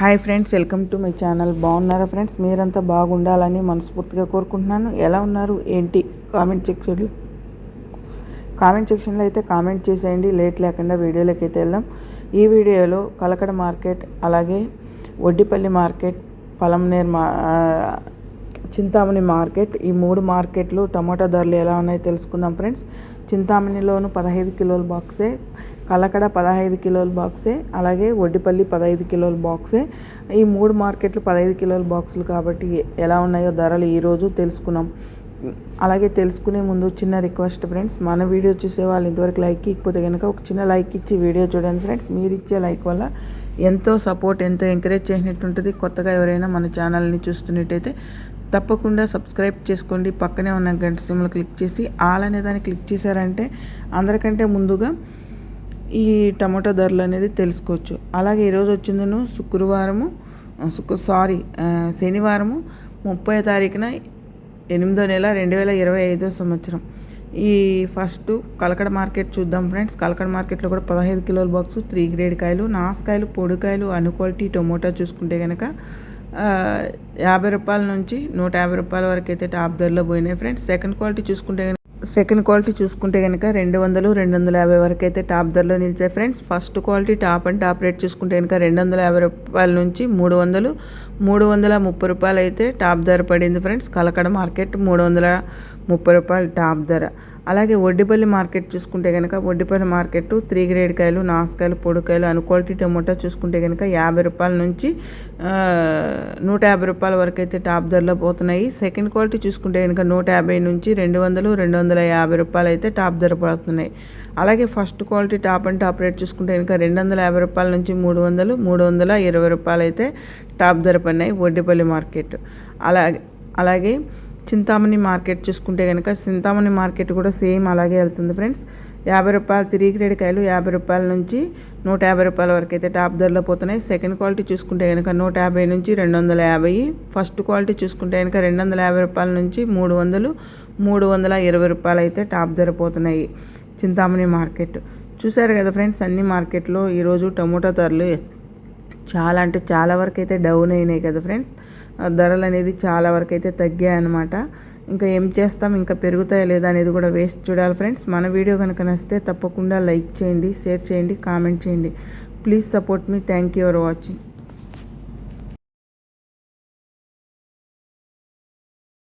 Hi friends welcome to my channel. బాగున్నారా friends? మీరంతా బాగుండాలని మనస్ఫూర్తిగా కోరుకుంటున్నాను. ఎలా ఉన్నారు? ఏంటి? కామెంట్ సెక్షన్లో. కామెంట్ సెక్షన్లో అయితే కామెంట్ చేసేయండి. లేట్ లేకుండా వీడియోలోకి అయితే వెళ్దాం. ఈ వీడియోలో కలకడ మార్కెట్ అలాగే వడ్డిపల్లి మార్కెట్ పలంనేర్ మా చింతామణి మార్కెట్ ఈ మూడు మార్కెట్లు టమాటా ధరలు ఎలా ఉన్నాయో తెలుసుకుందాం ఫ్రెండ్స్. చింతామణిలోను పదహైదు కిలోల బాక్సే. కలకడ పదహైదు కిలోల బాక్సే అలాగే వడ్డిపల్లి పదహైదు కిలోల బాక్సే. ఈ మూడు మార్కెట్లు పదహైదు కిలోల బాక్సులు కాబట్టి ఎలా ఉన్నాయో ధరలు ఈరోజు తెలుసుకున్నాం. అలాగే తెలుసుకునే ముందు చిన్న రిక్వెస్ట్ ఫ్రెండ్స్ మన వీడియో చూసే వాళ్ళు ఇంతవరకు లైక్ ఇకపోతే కనుక ఒక చిన్న లైక్ ఇచ్చి వీడియో చూడండి ఫ్రెండ్స్. మీరు ఇచ్చే లైక్ వల్ల ఎంతో సపోర్ట్ ఎంతో ఎంకరేజ్ చేసినట్టు ఉంటుంది. కొత్తగా ఎవరైనా మన ఛానల్ని చూస్తున్నట్టయితే తప్పకుండా సబ్స్క్రైబ్ చేసుకోండి. పక్కనే ఉన్న గంట సిమ్లు క్లిక్ చేసి ఆల్ అనే దాన్ని క్లిక్ చేశారంటే అందరికంటే ముందుగా ఈ టమాటో ధరలు అనేది తెలుసుకోవచ్చు. అలాగే ఈరోజు వచ్చిందను శుక్రవారము శుక్ర సారీ శనివారము ముప్పై తారీఖున ఎనిమిదో నెల రెండు వేల ఇరవై ఐదో సంవత్సరం. ఈ ఫస్ట్ కలకడ మార్కెట్ చూద్దాం ఫ్రెండ్స్. కలకడ మార్కెట్లో కూడా పదహైదు కిలోల బాక్స్ త్రీ గ్రేడ్ కాయలు నాసుకాయలు పొడికాయలు అను క్వాలిటీ టొమాటో చూసుకుంటే కనుక యాభై రూపాయల నుంచి నూట యాభై రూపాయల వరకు అయితే టాప్ ధరలో పోయినాయి ఫ్రెండ్స్. సెకండ్ క్వాలిటీ చూసుకుంటే సెకండ్ క్వాలిటీ చూసుకుంటే కనుక రెండు వందలు రెండు వందల యాభై వరకు అయితే టాప్ ధరలో నిలిచాయి friends. First quality top and top rate చూసుకుంటే కనుక రెండు వందల యాభై రూపాయల నుంచి మూడు వందలు మూడు వందల ముప్పై రూపాయలు అయితే టాప్ ధర పడింది ఫ్రెండ్స్. కలకడ మార్కెట్ మూడు వందల ముప్పై రూపాయలు టాప్ ధర. అలాగే వడ్డిపల్లి మార్కెట్ చూసుకుంటే కనుక వడ్డిపల్లి మార్కెట్ త్రీ గ్రేడ్ కాయలు నాసుకాయలు పొడికాయలు అను క్వాలిటీ టమోటా చూసుకుంటే కనుక యాభై రూపాయల నుంచి నూట యాభై రూపాయల వరకు అయితే టాప్ ధరలో పోతున్నాయి. సెకండ్ క్వాలిటీ చూసుకుంటే కనుక నూట యాభై నుంచి రెండు వందలు రెండు వందల యాభై రూపాయలు అయితే టాప్ ధర పడుతున్నాయి. అలాగే first quality top and top rate చూసుకుంటే కనుక రెండు వందల యాభై రూపాయల నుంచి మూడు వందలు మూడు వందల ఇరవై రూపాయలు అయితే టాప్ ధర పడినాయి వడ్డిపల్లి మార్కెట్. అలాగే అలాగే చింతామణి మార్కెట్ చూసుకుంటే కనుక చింతామణి మార్కెట్ కూడా సేమ్ అలాగే వెళ్తుంది ఫ్రెండ్స్. యాభై రూపాయలు తిరిగి గ్రేడ్ కాయలు యాభై రూపాయల నుంచి నూట యాభై రూపాయల వరకు అయితే టాప్ ధరలో పోతున్నాయి. సెకండ్ క్వాలిటీ చూసుకుంటే కనుక నూట యాభై నుంచి రెండు వందల యాభై. ఫస్ట్ క్వాలిటీ చూసుకుంటే కనుక రెండు వందల యాభై రూపాయల నుంచి మూడు వందలు మూడు వందల ఇరవై రూపాయలు అయితే టాప్ ధర పోతున్నాయి చింతామణి మార్కెట్. చూసారు కదా ఫ్రెండ్స్ అన్ని మార్కెట్లో ఈరోజు టమోటా ధరలు చాలా అంటే చాలా వరకు అయితే డౌన్ అయినాయి కదా ఫ్రెండ్స్. ధరలు అనేది చాలా వరకు అయితే తగ్గాయి అనమాట ఇంకా ఏం చేస్తాం? ఇంకా పెరుగుతాయా లేదా అనేది కూడా వేస్ట్ చూడాలి ఫ్రెండ్స్. మన వీడియో కనుక నచ్చితే తప్పకుండా లైక్ చేయండి షేర్ చేయండి కామెంట్ చేయండి. Please support me. Thank you for watching.